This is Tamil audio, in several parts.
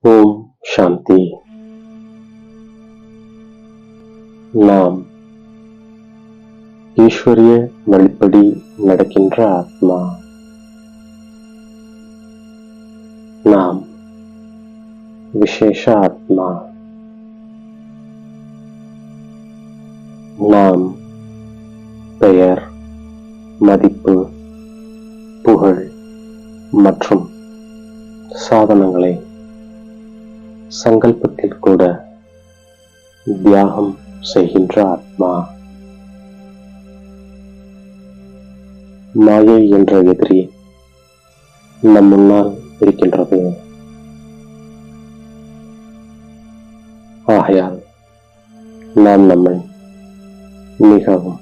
ஓம் சாந்தி. நாம் ஈஸ்வரிய வழிப்படி நடக்கின்ற ஆத்மா. நாம் விசேஷ ஆத்மா. நாம் பெயர் மதிப்பு புகழ் மற்றும் சாதனங்களை சங்கல்பத்தில் கூட தியாகம் செய்கின்ற ஆத்மா. மாயை என்ற எதிரி நம் முன்னால் இருக்கின்றது. ஆகையால் நாம் நம்மை மிகவும்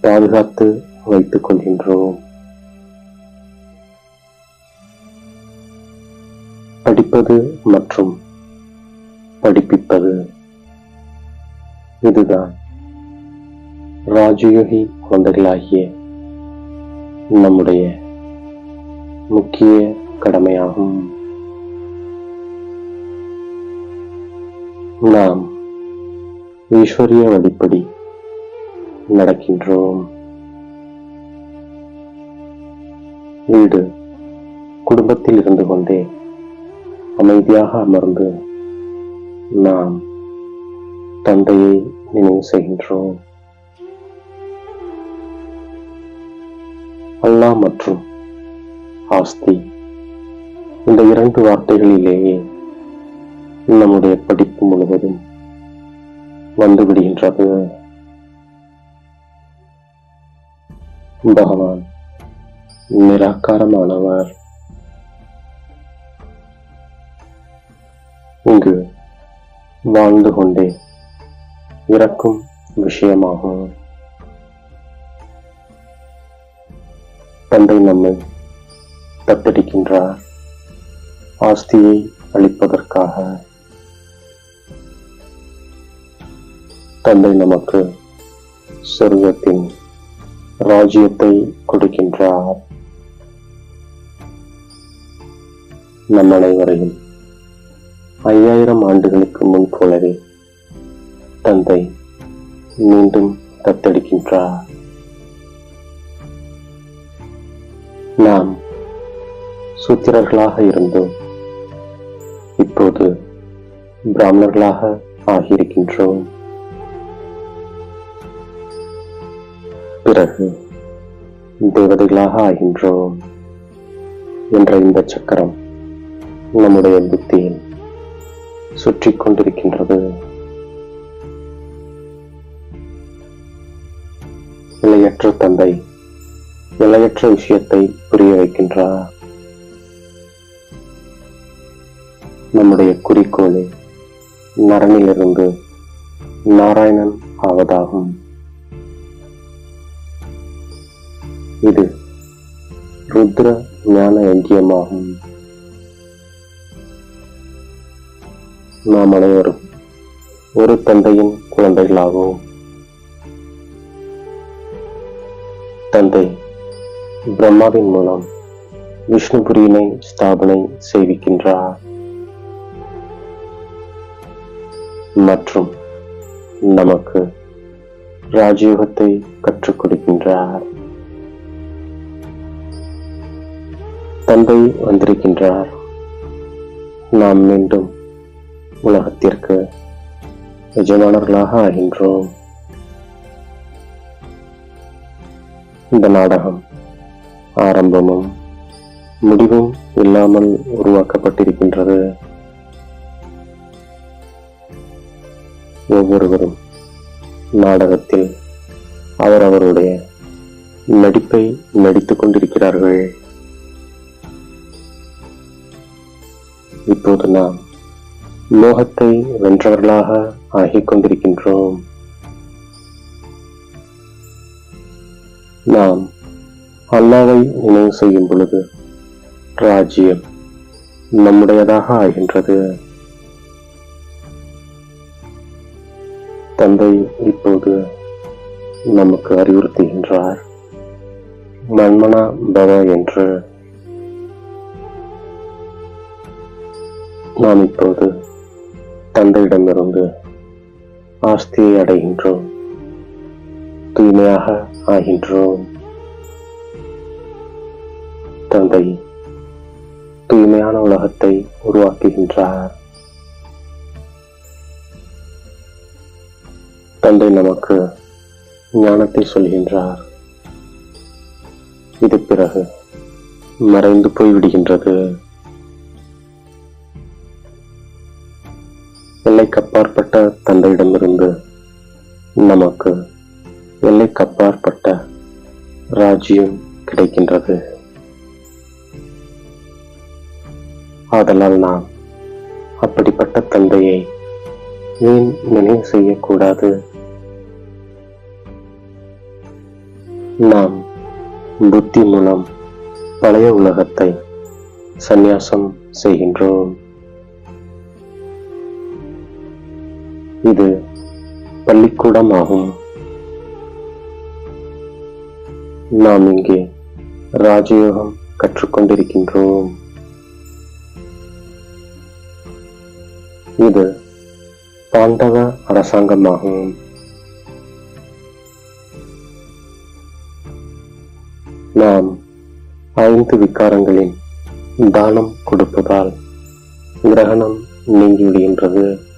பாதுகாத்து வைத்துக் கொள்கின்றோம். படிப்பது மற்றும் படிப்பிப்பது. இதுதான் ராஜயோகி குழந்தைகளாகிய நம்முடைய முக்கிய கடமையாகும். நாம் ஈஸ்வரிய வழிப்படி நடக்கின்றோம். வீடு குடும்பத்தில் இருந்து கொண்டே அமைதியாக அமர்ந்து நாம் தந்தையை நினைவு செய்கின்றோம். அல்லாஹ் மற்றும் ஆஸ்தி இந்த இரண்டு வார்த்தைகளிலேயே நம்முடைய படிப்பு முழுவதும் வந்துவிடுகின்றது. பகவான் நிராகாரமானவர். இங்கு வாழ்ந்து கொண்டே இறக்கும் விஷயமாகும். தந்தை நம்மை தத்தடிக்கின்றார். ஆஸ்தியை அளிப்பதற்காக. தந்தை நமக்கு சொர்க்கத்தின் ராஜ்யத்தை கொடுக்கின்றார். நம் அனைவரையும் ஐயாயிரம் ஆண்டுகளுக்கு முன் போலவே தந்தை மீண்டும் தத்தெடுக்கின்றார் நாம் சூத்திரர்களாக இருந்தோம். இப்போது பிராமணர்களாக ஆகியிருக்கின்றோம். பிறகு தேவதைகளாக ஆகின்றோம் என்ற இந்த சக்கரம் நம்முடைய புத்தியின் சுற்றிக் கொண்டிருக்கின்றது நிலையற்ற தந்தை நிலையற்ற விஷயத்தை புரிய வைக்கின்றார். நம்முடைய குறிக்கோளே நரனிலிருந்து நாராயணன் ஆவதாகும். இது ருத்ர ஞான யங்கியமாகும் நாம் அனைவரும் ஒரு தந்தையின் குழந்தைகளாகவும் தந்தை பிரம்மாவின் மூலம் விஷ்ணுபுரியினை ஸ்தாபனை செய்விக்கின்றார். மற்றும் நமக்கு ராஜயோகத்தை கற்றுக் கொடுக்கின்றார். தந்தை வந்திருக்கின்றார். நாம் மீண்டும் உலகத்திற்கு எஜமானர்களாக ஆகின்றோம். இந்த நாடகம் ஆரம்பமும் முடிவும் இல்லாமல் உருவாக்கப்பட்டிருக்கின்றது. ஒவ்வொருவரும் நாடகத்தில் அவரவருடைய நடிப்பை நடித்துக் கொண்டிருக்கிறார்கள். இப்போது நாம் மோகத்தை வென்றவர்களாக ஆகிக் கொண்டிருக்கின்றோம். நாம் அல்லாவை நினைவு செய்யும் பொழுது ராஜ்யம் நம்முடையதாக ஆகின்றது. தந்தை இப்போது நமக்கு அறிவுறுத்துகின்றார். மன்மனா பவ என்று. நாம் இப்போது தந்தையிடமிருந்து ஆஸ்தியை அடைகின்றோம். தூய்மையாக ஆகின்றோம். தந்தை தூய்மையான உலகத்தை உருவாக்குகின்றார். தந்தை நமக்கு ஞானத்தை சொல்கின்றார். இது பிறகு மறைந்து போய்விடுகின்றது. எல்லைக்கப்பாற்பட்ட தந்தையிடமிருந்து நமக்கு எல்லைக்கப்பாற்பட்ட ராஜ்யம் கிடைக்கின்றது. ஆதலால் நாம் அப்படிப்பட்ட தந்தையை ஏன் நினைவு செய்யக்கூடாது? நாம் புத்தி மூலம் பழைய உலகத்தை சந்நியாசம் செய்கின்றோம். இது பள்ளிக்கூடம் ஆகும் நாம் இங்கே ராஜயோகம் கற்றுக்கொண்டிருக்கின்றோம். இது பாண்டவ அரசாங்கமாகும். நாம் ஐந்து விக்காரங்களின் தானம் கொடுப்பதால் கிரகணம் நீங்கிவிடுகின்றது.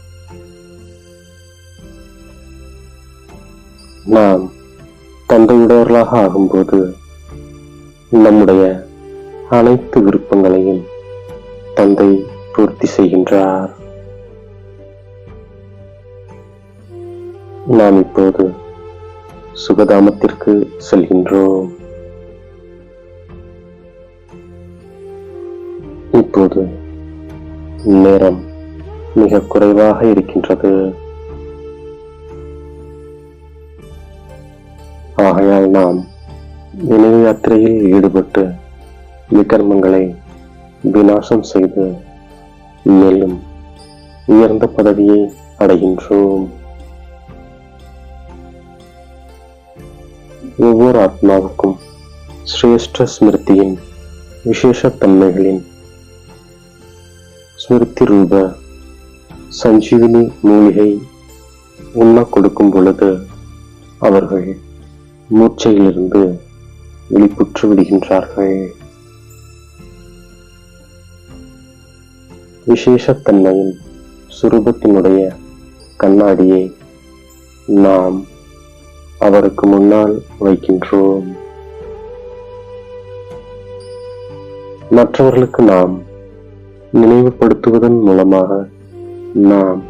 நாம் தந்தையுடையவர்களாக ஆகும்போது நம்முடைய அனைத்து விருப்பங்களையும் தந்தை பூர்த்தி செய்கின்றார். நாம் இப்போது சுகதாமத்திற்கு செல்கின்றோம். இப்போது நேரம் மிக குறைவாக இருக்கின்றது. ஆகையால் நாம் நினைவு யாத்திரையில் ஈடுபட்டு விகர்மங்களை விநாசம் செய்து மேலும் உயர்ந்த பதவியை அடைகின்றோம். ஒவ்வொரு ஆத்மாவுக்கும் சிரேஷ்ட ஸ்மிருதியின் விசேஷத்தன்மைகளின் ஸ்மிருதி ரூப சஞ்சீவினி மூலிகை உண்ண கொடுக்கும் பொழுது அவர்கள் மூச்சையிலிருந்து விழிப்புற்று விடுகின்றார்கள். விசேஷத்தன்மையின் சுரூபத்தினுடைய கண்ணாடியை நாம் அவருக்கு முன்னால் வைக்கின்றோம். மற்றவர்களுக்கு நாம் நினைவுபடுத்துவதன் மூலமாக நாம்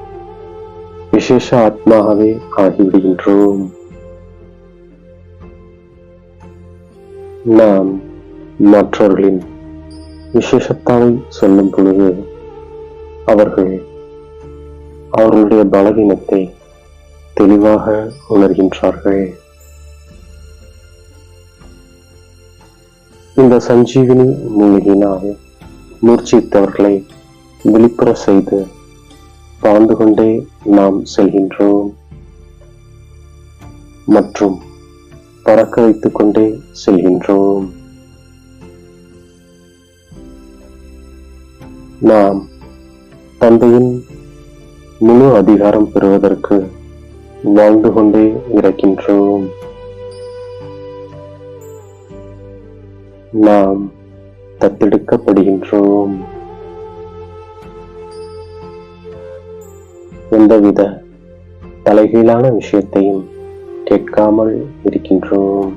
விசேஷ ஆத்மாகவே ஆகிவிடுகின்றோம். நாம் மற்றவர்களின் விசேஷத்தாவை சொல்லும் பொழுது அவர்கள் அவர்களுடைய பலவீனத்தை தெளிவாக உணர்கின்றார்கள். இந்த சஞ்சீவினி மூலிகையினால் மூர்ச்சித்தவர்களை விழிப்புற செய்து வாழ்ந்து கொண்டே நாம் செல்கின்றோம். மற்றும் பறக்க வைத்துக் கொண்டே செல்கின்றோம். நாம் தந்தையின் முழு அதிகாரம் பெறுவதற்கு வாழ்ந்து கொண்டே இருக்கின்றோம் நாம் தத்தெடுக்கப்படுகின்றோம். எந்தவித தலைகீழான விஷயத்தையும் கேட்காமல் இருக்கின்றோம்.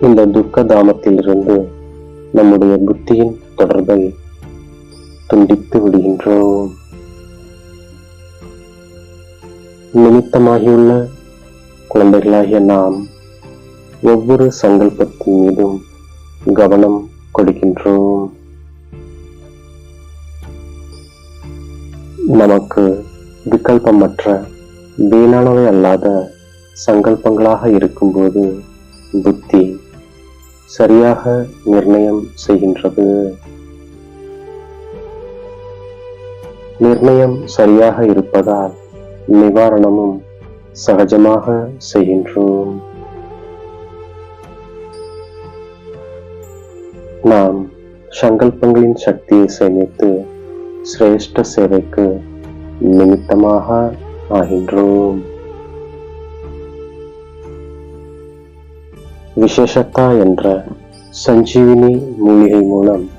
இந்த துக்க தாமத்திலிருந்து நம்முடைய புத்தியின் தொடர்பை துண்டித்து விடுகின்றோம். நிமித்தமாகியுள்ள குழந்தைகளாகிய நாம் ஒவ்வொரு சங்கல்பத்தின் மீதும் கவனம் கொடுக்கின்றோம். நமக்கு விகல்பமற்ற வீணானவை அல்லாத சங்கல்பங்களாக இருக்கும்போது புத்தி சரியாக நிர்ணயம் செய்கின்றது. நிர்ணயம் சரியாக இருப்பதால் நிவாரணமும் சகஜமாக செய்கின்றோம். நாம் சங்கல்பங்களின் சக்தியை சேமித்து சிரேஷ்ட சேவைக்கு நிமித்தமாக ஆகின்றோம். விசேஷத்தா என்ற சஞ்சீவினி மூலிகை மூலம்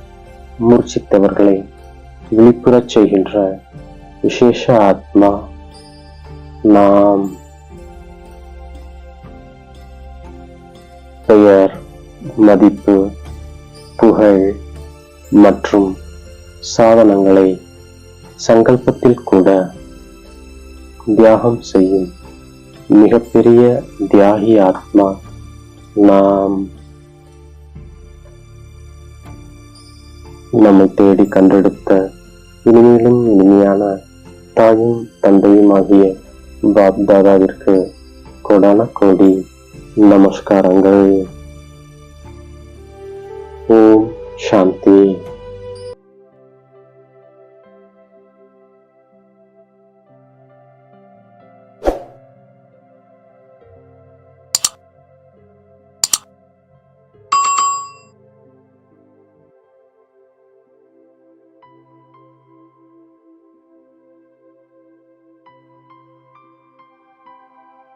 மூர்ச்சித்தவர்களை விழிப்புறச் செய்கின்ற விசேஷ ஆத்மா நாம். பெயர் மதிப்பு புகழ் மற்றும் சாதனங்களை சங்கல்பத்தில் கூட தியாகம் செய்யும் மிகப்பெரிய தியாகி ஆத்மா நாம். நம்மை தேடி கண்டெடுத்த இனிமேலும் இனிமையான தாயும் தந்தையும் ஆகிய பாப் தாதாவிற்கு கொடான கோடி நமஸ்காரங்கள். ஓம் சாந்தி.